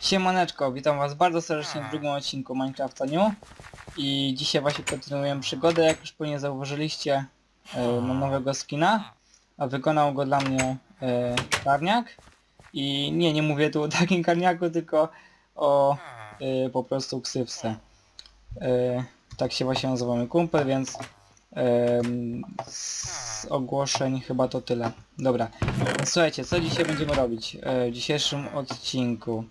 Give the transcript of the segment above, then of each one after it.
Siemaneczko, witam was bardzo serdecznie w drugim odcinku Minecrafta New. I dzisiaj właśnie kontynuujemy przygodę, jak już pewnie zauważyliście e, mam nowego skina, a wykonał go dla mnie e, karniak. I nie, nie mówię tu o takim karniaku, tylko o e, po prostu ksywce. E, tak się właśnie nazywamy kumpel, więc z ogłoszeń chyba to tyle. Dobra, słuchajcie, co dzisiaj będziemy robić e, w dzisiejszym odcinku?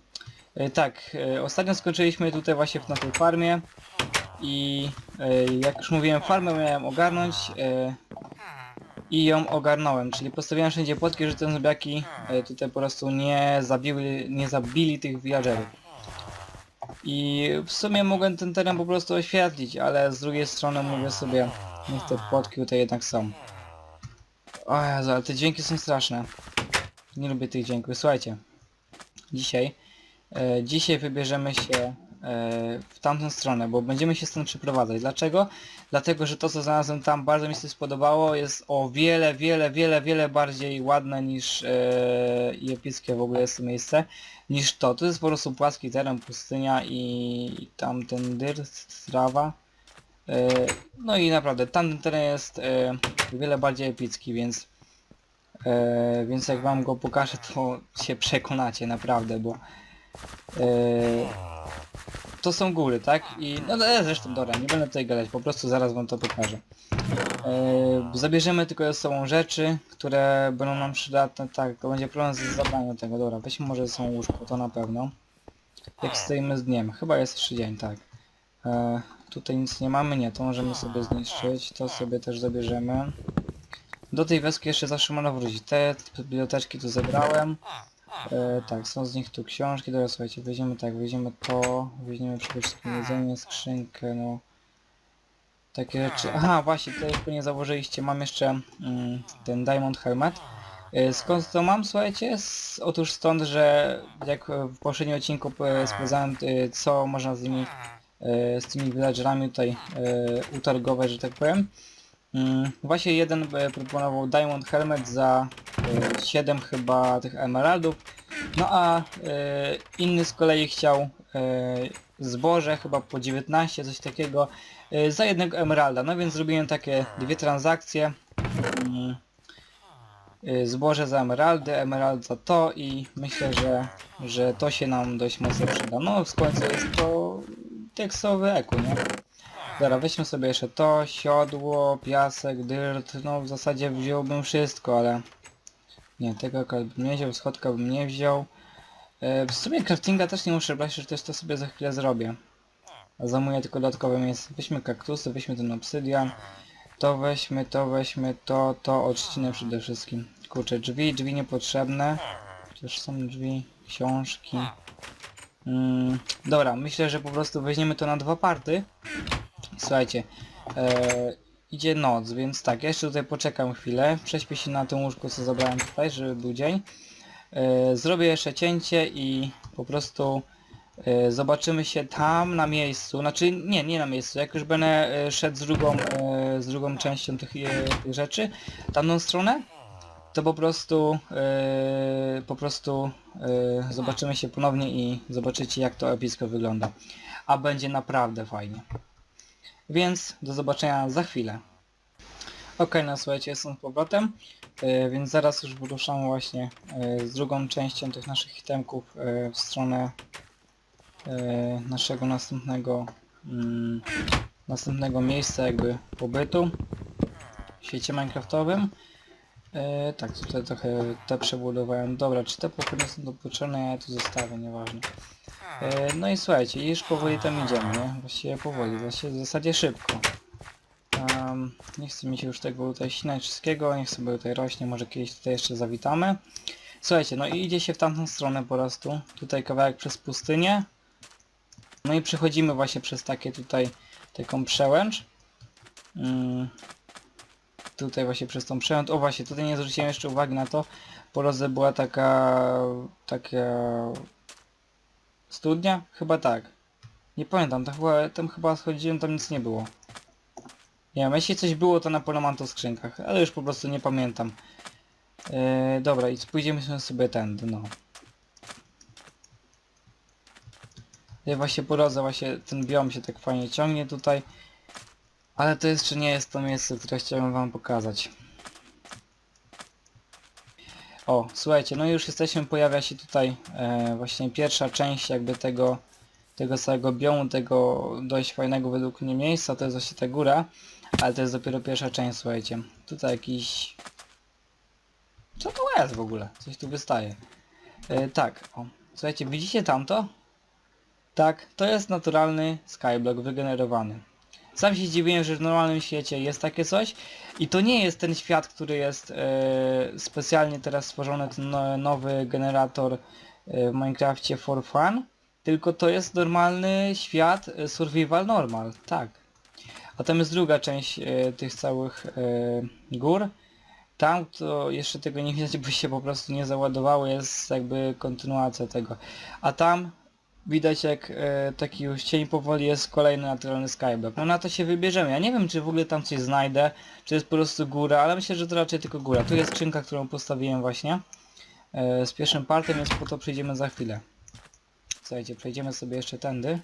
E, Tak, e, ostatnio skończyliśmy tutaj właśnie na tej farmie i e, jak już mówiłem farmę miałem ogarnąć i ją ogarnąłem, czyli postawiłem wszędzie płotki, że te zombiaki tutaj po prostu nie zabiły, nie zabili tych villagerów. I w sumie mogłem ten teren po prostu oświetlić, ale z drugiej strony mówię sobie, niech te płotki tutaj jednak są. O Jezu, ale te dźwięki są straszne. Nie lubię tych dźwięków. Słuchajcie, dzisiaj E, dzisiaj wybierzemy się e, w tamtą stronę, bo będziemy się stąd przeprowadzać. Dlaczego? Dlatego, że to co znalazłem tam bardzo mi się spodobało, jest o wiele, wiele, wiele, wiele bardziej ładne niż e, i epickie w ogóle jest to miejsce, niż to. To jest po prostu płaski teren, pustynia i, i tam ten dyrt, trawa. E, no i naprawdę, tamten teren jest e, wiele bardziej epicki, więc więc jak wam go pokażę, to się przekonacie naprawdę, bo to są góry, tak? I no ale zresztą dobra, nie będę tutaj gadać, po prostu zaraz wam to pokażę. Eee, zabierzemy tylko ze sobą rzeczy, które będą nam przydatne, tak, będzie problem z zabraniem tego, dobra, weźmy może ze sobą łóżko, to na pewno. Jak stoimy z dniem, chyba jest jeszcze dzień, tak. Eee, tutaj nic nie mamy, nie, to możemy sobie zniszczyć, to sobie też zabierzemy. Do tej wioski jeszcze zawsze można wrócić, te biblioteczki tu zebrałem. E, tak, są z nich tu książki, dobra słuchajcie, weźmiemy tak, weźmiemy to, weźmiemy przede wszystkim jedzenie, skrzynkę, no... Takie rzeczy, aha właśnie, tutaj już pewnie założyliście, mam jeszcze mm, ten Diamond Helmet. E, skąd to mam, słuchajcie? S otóż stąd, że jak w poprzednim odcinku e, sprawdzałem e, co można z nimi, e, z tymi villagerami tutaj e, utargować, że tak powiem. Mm, właśnie jeden e, proponował Diamond Helmet za 7 chyba tych emeraldów, no a e, inny z kolei chciał e, zboże chyba po 19, coś takiego, za jednego emeralda. No więc zrobiłem takie dwie transakcje. Zboże za emeraldy, emerald za to i myślę, że, że to się nam dość mocno przyda. No w końcu jest to tekstowy eku, nie? Dobra, weźmy sobie jeszcze to, siodło, piasek, dyrt, no w zasadzie wziąłbym wszystko, ale... Nie, tego bym nie wziął, schodka bym nie wziął. E, w sumie craftinga też nie muszę brać, że też to sobie za chwilę zrobię. A Zajmuję tylko dodatkowe miejsce. Weźmy kaktusy, weźmy ten obsydian. To weźmy, to weźmy, to, to odcinę przede wszystkim. Kurczę, drzwi, drzwi niepotrzebne. Chociaż są drzwi, książki. Mm, dobra, myślę, że po prostu weźmiemy to na dwa party. Słuchajcie, e, idzie noc, więc tak, ja jeszcze tutaj poczekam chwilę, prześpię się na tym łóżku, co zabrałem tutaj, żeby był dzień. E, zrobię jeszcze cięcie i po prostu e, zobaczymy się tam na miejscu, znaczy nie, nie na miejscu, jak już będę e, szedł z drugą, z drugą częścią tych, tych rzeczy, tamtą stronę, to po prostu po prostu zobaczymy się ponownie i zobaczycie jak to epicko wygląda. A będzie naprawdę fajnie. Więc do zobaczenia za chwilę. Ok, no słuchajcie, jestem z powrotem, e, więc zaraz już wyruszamy właśnie e, z drugą częścią tych naszych itemków e, w stronę naszego następnego mm, następnego miejsca jakby pobytu w świecie minecraftowym. E, tak, tutaj trochę te przebudowałem. Dobra, czy te pokoje są do potrzebne? Ja tu zostawię, nieważne. E, no i słuchajcie, już powoli tam idziemy, nie? Właściwie powoli, właściwie w zasadzie szybko. Um, nie chce mi się już tego tutaj ścinać wszystkiego, niech sobie tutaj rośnie, może kiedyś tutaj jeszcze zawitamy. Słuchajcie, no i idzie się w tamtą stronę po prostu. Tutaj kawałek przez pustynię. No i przechodzimy właśnie przez takie tutaj, taką przełęcz. Mm, tutaj właśnie przez tą przełęcz. O właśnie, tutaj nie zwróciłem jeszcze uwagi na to. Po drodze była taka, taka studnia? Chyba tak. Nie pamiętam, to chyba, tam chyba schodziłem, tam nic nie było. Nie wiem, jeśli coś było, to na pewno mam to w skrzynkach, ale już po prostu nie pamiętam. Yy, dobra, i pójdziemy sobie tędy, no. Tutaj właśnie po drodze właśnie ten biom się tak fajnie ciągnie tutaj. Ale to jeszcze nie jest to miejsce, które chciałem wam pokazać. O, słuchajcie, no już jesteśmy, pojawia się tutaj e, właśnie pierwsza część jakby tego, tego całego biomu, tego dość fajnego według mnie miejsca, to jest właśnie ta góra, ale to jest dopiero pierwsza część, słuchajcie. Tutaj jakiś... Co to jest w ogóle? Coś tu wystaje. E, tak, o. Słuchajcie, widzicie tamto? Tak, to jest naturalny skyblock wygenerowany. Sam się zdziwiłem, że w normalnym świecie jest takie coś i to nie jest ten świat, który jest e, specjalnie teraz stworzony, ten no, nowy generator e, w Minecrafcie for fun, tylko to jest normalny świat e, survival normal, tak. A tam jest druga część tych całych gór. Tam to jeszcze tego nie widać, bo się po prostu nie załadowało, jest jakby kontynuacja tego. A tam widać jak e, taki już cień powoli jest kolejny naturalny skyblock. No na to się wybierzemy. Ja nie wiem czy w ogóle tam coś znajdę, czy jest po prostu góra, ale myślę, że to raczej tylko góra. Tu jest skrzynka, którą postawiłem właśnie. E, z pierwszym partem, więc po to przejdziemy za chwilę. Słuchajcie, przejdziemy sobie jeszcze tędy.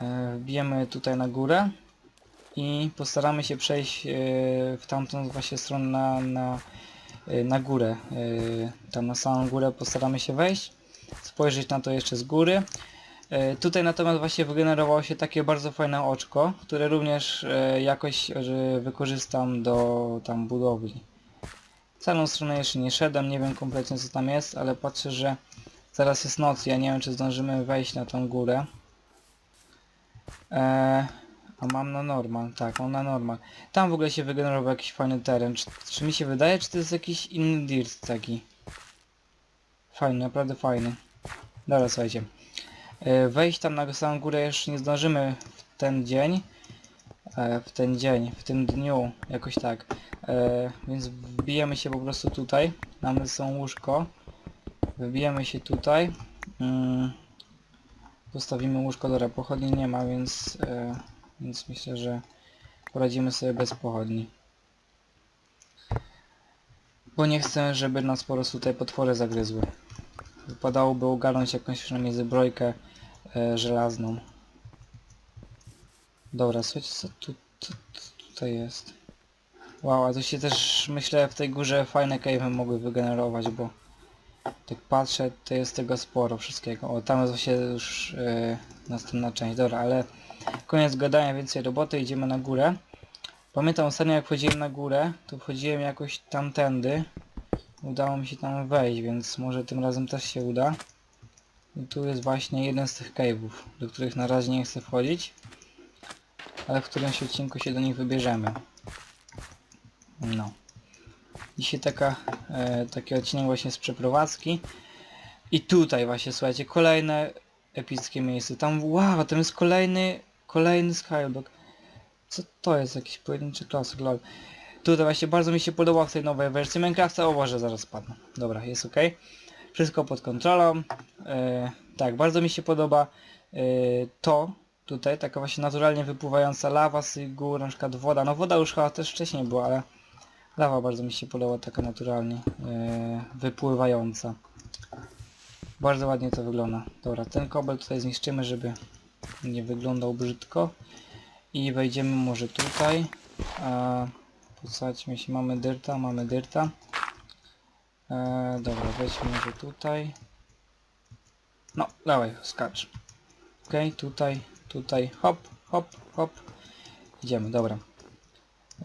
E, wbijemy tutaj na górę. I postaramy się przejść e, w tamtą właśnie stronę na, na, e, na górę. E, tam na samą górę postaramy się wejść spojrzeć na to jeszcze z góry. E, Tutaj natomiast właśnie wygenerowało się takie bardzo fajne oczko, które również e, jakoś e, wykorzystam do tam budowli. Całą stronę jeszcze nie szedłem, nie wiem kompletnie co tam jest, ale patrzę, że zaraz jest noc, ja nie wiem czy zdążymy wejść na tą górę. E, a mam na normal, tak, mam na normal. Tam w ogóle się wygenerował jakiś fajny teren. Czy, czy mi się wydaje, czy to jest jakiś inny dirt taki? Fajny, naprawdę fajny. Dobra, słuchajcie. E, Wejść tam na samą górę jeszcze nie zdążymy w ten dzień. E, W ten dzień, w tym dniu, jakoś tak. E, Więc wbijemy się po prostu tutaj. Mamy są łóżko. Wbijemy się tutaj. Mm. Postawimy łóżko, dobra, pochodni nie ma, więc, więc myślę, że poradzimy sobie bez pochodni. Bo nie chcę, żeby nas po prostu tutaj potwory zagryzły. Wypadałoby ogarnąć jakąś przynajmniej zbrojkę e, żelazną. Dobra, słuchajcie, co tu, tu, tu tutaj jest? Wow, a tu się też myślę w tej górze fajne cave'y mogły wygenerować, bo tak patrzę, to jest tego sporo wszystkiego. O, tam jest właśnie już e, następna część. Dobra, ale koniec gadania, więcej roboty, idziemy na górę. Pamiętam ostatnio jak wchodziłem na górę, to wchodziłem jakoś tamtędy. Udało mi się tam wejść, więc może tym razem też się uda. I tu jest właśnie jeden z tych cave'ów, do których na razie nie chcę wchodzić. Ale w którymś odcinku się do nich wybierzemy. No. Dzisiaj taka, e, taki odcinek właśnie z przeprowadzki. I tutaj właśnie, słuchajcie, kolejne epickie miejsce. Tam, wow, tam jest kolejny, kolejny skyblock. Co to jest? Jakiś pojedynczy klasyk, lol. Tutaj właśnie bardzo mi się podoba w tej nowej wersji Minecrafta. O Boże, zaraz spadnę. Dobra, jest ok. Wszystko pod kontrolą. E, tak, bardzo mi się podoba e, to tutaj, taka właśnie naturalnie wypływająca lawa z gór, na przykład woda. No woda już chyba też wcześniej była, ale lawa bardzo mi się podoba taka naturalnie e, wypływająca. Bardzo ładnie to wygląda. Dobra, ten kobel tutaj zniszczymy, żeby nie wyglądał brzydko. I wejdziemy może tutaj. A, posadźmy, jeśli mamy dyrta, mamy dyrta. E, dobra, wejdźmy może tutaj. No, dawaj, skacz. Okej, tutaj, tutaj, hop, hop, hop. Idziemy, dobra.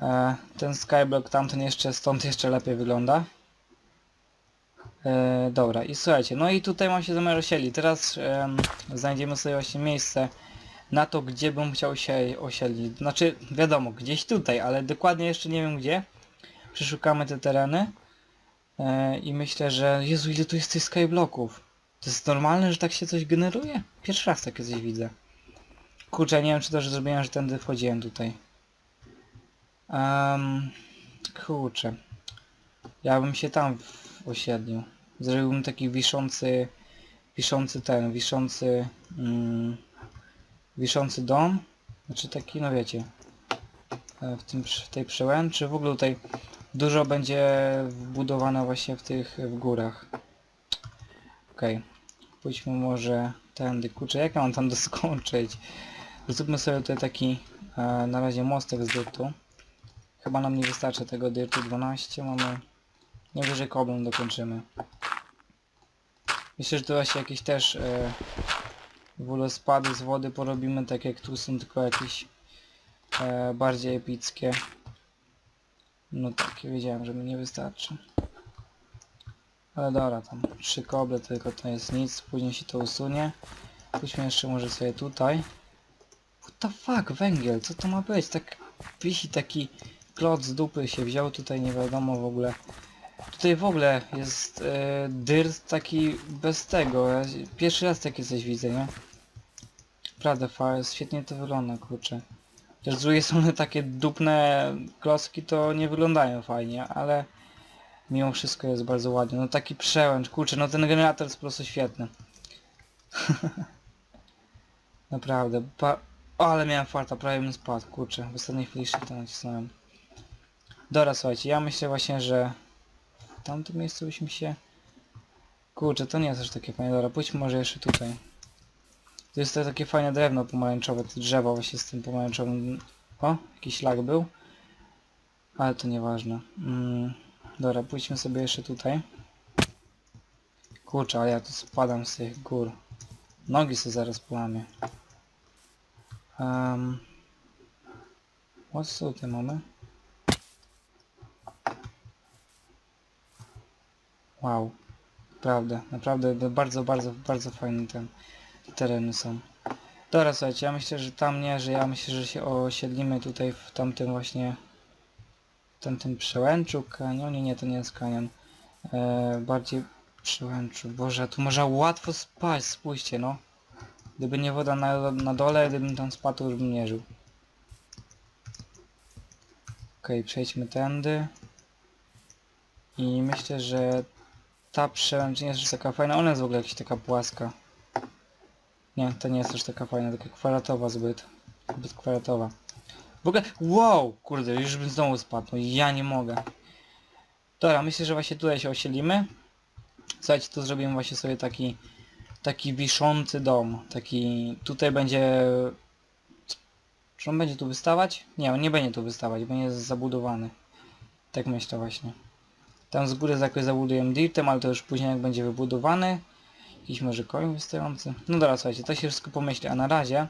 E, ten skyblock tamten jeszcze, stąd jeszcze lepiej wygląda. E, dobra, i słuchajcie, no i tutaj mam się zamiar osiedlić. Teraz em, znajdziemy sobie właśnie miejsce na to, gdzie bym chciał się osiedlić. Znaczy, wiadomo, gdzieś tutaj, ale dokładnie jeszcze nie wiem gdzie. Przeszukamy te tereny. E, I myślę, że... Jezu, ile tu jest tych skyblocków. To jest normalne, że tak się coś generuje? Pierwszy raz takie coś widzę. Kurczę, nie wiem czy to, że zrobiłem, że tędy wchodziłem tutaj. Um, kurczę. Ja bym się tam osiedlił. Zrobiłbym taki wiszący... Wiszący ten, wiszący... Mm, wiszący dom. Znaczy taki, no wiecie, e, w, tym, w tej przełęczy. W ogóle tutaj dużo będzie wbudowane właśnie w tych w górach. Okej. Pójdźmy może tędy. Kurczę, jak ja mam tam doskoczyć? Zróbmy sobie tutaj taki e, na razie mostek z dyrtu. Chyba nam nie wystarczy tego dyrtu 12. Mamy... Najwyżej koblem dokończymy. Myślę, że to właśnie jakieś też e, wodospady z wody porobimy, tak jak tu są, tylko jakieś e, bardziej epickie. No tak, wiedziałem, że mi nie wystarczy. Ale dobra, tam trzy koble tylko to jest nic, później się to usunie. Pójdźmy jeszcze może sobie tutaj. What the fuck, węgiel, co to ma być? Tak wisi taki klot z dupy się wziął, tutaj nie wiadomo w ogóle. Tutaj w ogóle jest e, dyrt taki bez tego. Pierwszy raz takie coś widzę, nie? Prawda, fa- świetnie to wygląda, kurczę. Z drugiej strony takie dupne klocki to nie wyglądają fajnie, ale mimo wszystko jest bardzo ładnie. No taki przełęcz, kurczę, no ten generator jest po prostu świetny. Naprawdę, pa... o, ale miałem farta, prawie bym spadł, kurczę, w ostatniej chwili shifta nacisnąłem. Dobra, słuchajcie, ja myślę właśnie, że w tamtym miejscu byśmy się... Kurczę, to nie jest aż takie fajne, dobra, pójdźmy może jeszcze tutaj. To jest to takie fajne drewno pomarańczowe, te drzewo właśnie z tym pomarańczowym... O, jakiś lag był. Ale to nieważne. Mm, dobra, pójdźmy sobie jeszcze tutaj. Kurczę, ale ja tu spadam z tych gór. Nogi sobie zaraz połamię. Um, co tutaj mamy? Wow. Naprawdę to bardzo, bardzo, bardzo fajny ten te tereny są. Dobra, słuchajcie, ja myślę, że tam nie, że ja myślę, że się osiedlimy tutaj w tamtym właśnie w tamtym przełęczu, kanionie, nie, to nie jest kanion. E, bardziej przełęczu. Boże, tu można łatwo spać, spójrzcie, no. Gdyby nie woda na, na dole, gdybym tam spadł, to już bym nie żył. Okej, przejdźmy tędy. I myślę, że ta przełęcz nie jest taka fajna, ona jest w ogóle jakaś taka płaska. Nie, to nie jest już taka fajna, taka kwadratowa zbyt. Zbyt kwadratowa. W ogóle, wow, kurde, już bym znowu spadł, no ja nie mogę. Dobra, myślę, że właśnie tutaj się osiedlimy. Słuchajcie, tu zrobimy właśnie sobie taki taki wiszący dom. Taki, tutaj będzie... Czy on będzie tu wystawać? Nie, on nie będzie tu wystawać, bo nie jest zabudowany. Tak myślę właśnie. Tam z góry jakoś zabudujemy dirtem, ale to już później jak będzie wybudowany. Jakiś może koń wystający. No dobra, słuchajcie, to się wszystko pomyśli, a na razie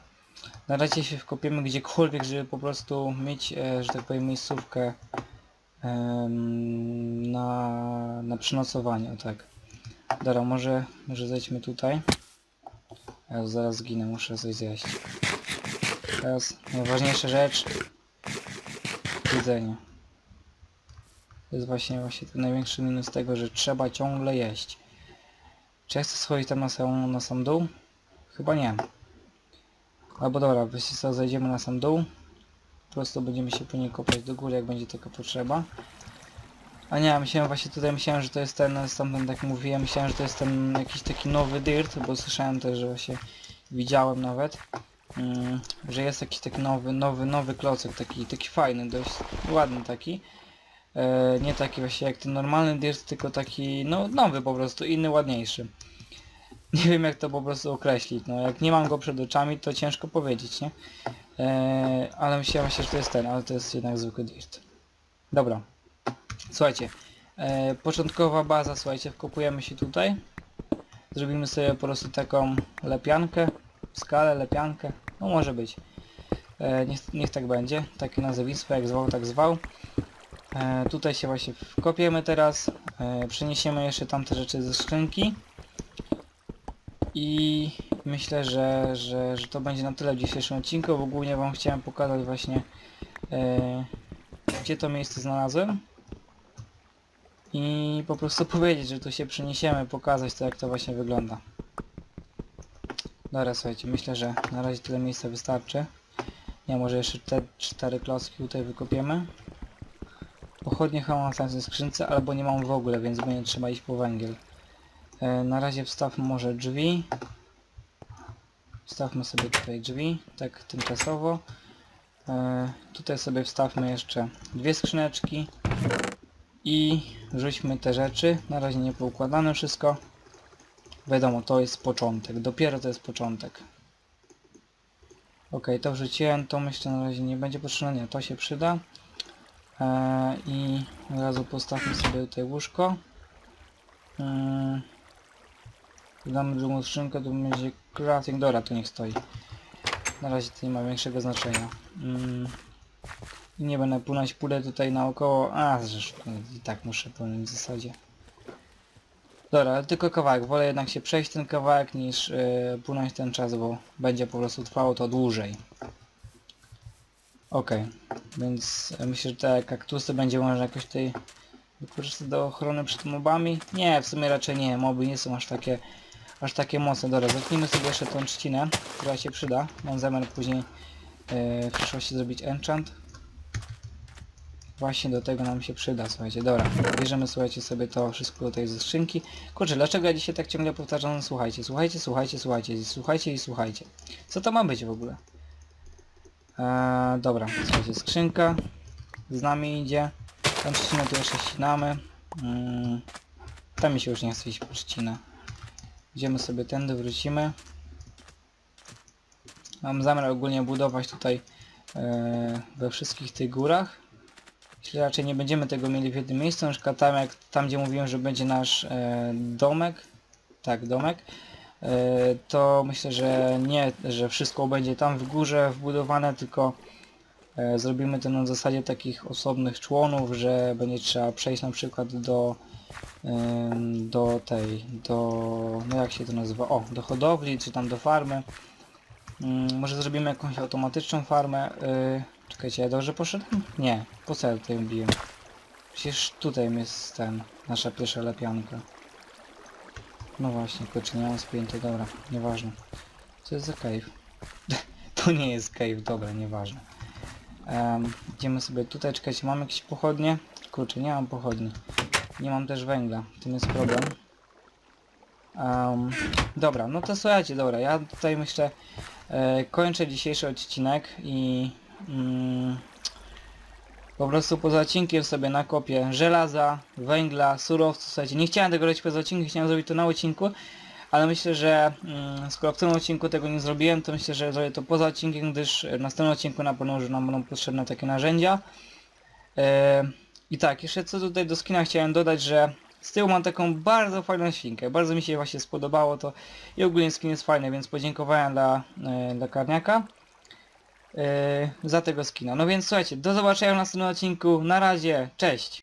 na razie się wkopiemy gdziekolwiek, żeby po prostu mieć, e, że tak powiem, miejscówkę em, na, na przenocowanie, tak. Dobra, może, może zejdźmy tutaj. Ja zaraz zginę, muszę coś zjeść. Teraz najważniejsza rzecz. Jedzenie. To jest właśnie, właśnie ten największy minus tego, że trzeba ciągle jeść. Czy ja chcę schodzić tam na sam, na sam dół? Chyba nie. Albo dobra, wiecie co, zejdziemy na sam dół. Po prostu będziemy się później kopać do góry, jak będzie taka potrzeba. A nie, myślałem właśnie tutaj, myślałem, że to jest ten, stamtąd tak mówiłem, myślałem, że to jest ten jakiś taki nowy dirt, bo słyszałem też, że właśnie widziałem nawet, mm, że jest jakiś taki nowy, nowy, nowy klocek, taki, taki fajny, dość ładny taki. E, nie taki właśnie jak ten normalny dirt, tylko taki, no nowy po prostu, inny, ładniejszy. Nie wiem jak to po prostu określić, no jak nie mam go przed oczami, to ciężko powiedzieć, nie? E, ale myślałem właśnie, że to jest ten, ale to jest jednak zwykły dirt. Dobra. Słuchajcie, e, początkowa baza, słuchajcie, wkopujemy się tutaj. Zrobimy sobie po prostu taką lepiankę, skalę, lepiankę, no może być. E, niech, niech tak będzie, takie nazwisko, jak zwał, tak zwał. E, tutaj się właśnie wkopiemy teraz, e, przeniesiemy jeszcze tamte rzeczy ze skrzynki. I myślę, że, że, że to będzie na tyle w dzisiejszym odcinku, bo głównie wam chciałem pokazać właśnie e, gdzie to miejsce znalazłem i po prostu powiedzieć, że tu się przeniesiemy, pokazać to jak to właśnie wygląda. Dobra, słuchajcie, myślę, że na razie tyle miejsca wystarczy. Nie, może jeszcze te cztery klocki tutaj wykopiemy. Pochodnie w tamtej skrzynce, albo nie mam w ogóle, więc będzie trzeba iść po węgiel. E, na razie wstawmy może drzwi. Wstawmy sobie tutaj drzwi, tak tymczasowo. E, tutaj sobie wstawmy jeszcze dwie skrzyneczki i wrzućmy te rzeczy. Na razie nie poukładane wszystko. Wiadomo, to jest początek, dopiero to jest początek. Okej, to wrzuciłem, to myślę na razie nie będzie potrzebne, nie, to się przyda. Eee, I od razu postawmy sobie tutaj łóżko. Dodamy drugą skrzynkę, to będzie crafting, dobra, to niech stoi. Na razie to nie ma większego znaczenia. Mm. I nie będę płynąć pulę tutaj naokoło. A, zresztą i tak muszę płynąć w zasadzie. Dobra, tylko kawałek. Wolę jednak się przejść ten kawałek niż yy, płynąć ten czas, bo będzie po prostu trwało to dłużej. Okej, więc e, myślę, że te kaktusy będzie można jakoś tutaj wykorzystać do ochrony przed mobami. Nie, w sumie raczej nie. Moby nie są aż takie aż takie mocne. Dobra, zacznijmy sobie jeszcze tą trzcinę, która się przyda. Mam zamiar później yy, w przyszłości zrobić enchant. Właśnie do tego nam się przyda, słuchajcie. Dobra, bierzemy, słuchajcie, sobie to wszystko tutaj ze skrzynki. Kurczę, dlaczego ja dzisiaj tak ciągle powtarzam? Słuchajcie, słuchajcie, słuchajcie, słuchajcie, słuchajcie i słuchajcie. Co to ma być w ogóle? Eee, dobra, słuchajcie, skrzynka z nami idzie. Tam trzcinę tu jeszcze ścinamy. Mm, tam mi się już nie chce iść po trzcinę. Idziemy sobie tędy, wrócimy. Mam zamiar ogólnie budować tutaj e, we wszystkich tych górach. Jeśli raczej nie będziemy tego mieli w jednym miejscu, na przykład tam, jak, tam gdzie mówiłem, że będzie nasz e, domek, tak, domek, to myślę, że nie, że wszystko będzie tam w górze wbudowane, tylko e, zrobimy to na zasadzie takich osobnych członów, że będzie trzeba przejść na przykład do do tej, do, no jak się to nazywa, o, do hodowli, czy tam do farmy. Ym, może zrobimy jakąś automatyczną farmę. Yy, czekajcie, ja dobrze poszedłem? Nie, po co ja tutaj biłem? Przecież tutaj jest ten, nasza pierwsza lepianka. No właśnie, kurczę, nie mam spięty, dobra, nieważne. Co jest za cave? to nie jest cave, dobra, nieważne. Um, idziemy sobie tutaj, czekajcie, mam jakieś pochodnie? Kurczę, nie mam pochodni. Nie mam też węgla, tym jest problem. Um, dobra, no to słuchajcie, dobra, ja tutaj myślę e, kończę dzisiejszy odcinek i mm, po prostu poza odcinkiem sobie nakopię żelaza, węgla, surowców, słuchajcie, nie chciałem tego robić poza odcinkiem, chciałem zrobić to na odcinku, ale myślę, że mm, skoro w tym odcinku tego nie zrobiłem, to myślę, że zrobię to poza odcinkiem, gdyż w następnym odcinku na pewno już nam będą potrzebne takie narzędzia. E, I tak, jeszcze co tutaj do skina chciałem dodać, że z tyłu mam taką bardzo fajną świnkę. Bardzo mi się właśnie spodobało to i ogólnie skin jest fajny, więc podziękowałem dla, e, dla karniaka e, za tego skina. No więc słuchajcie, do zobaczenia w następnym odcinku. Na razie, cześć!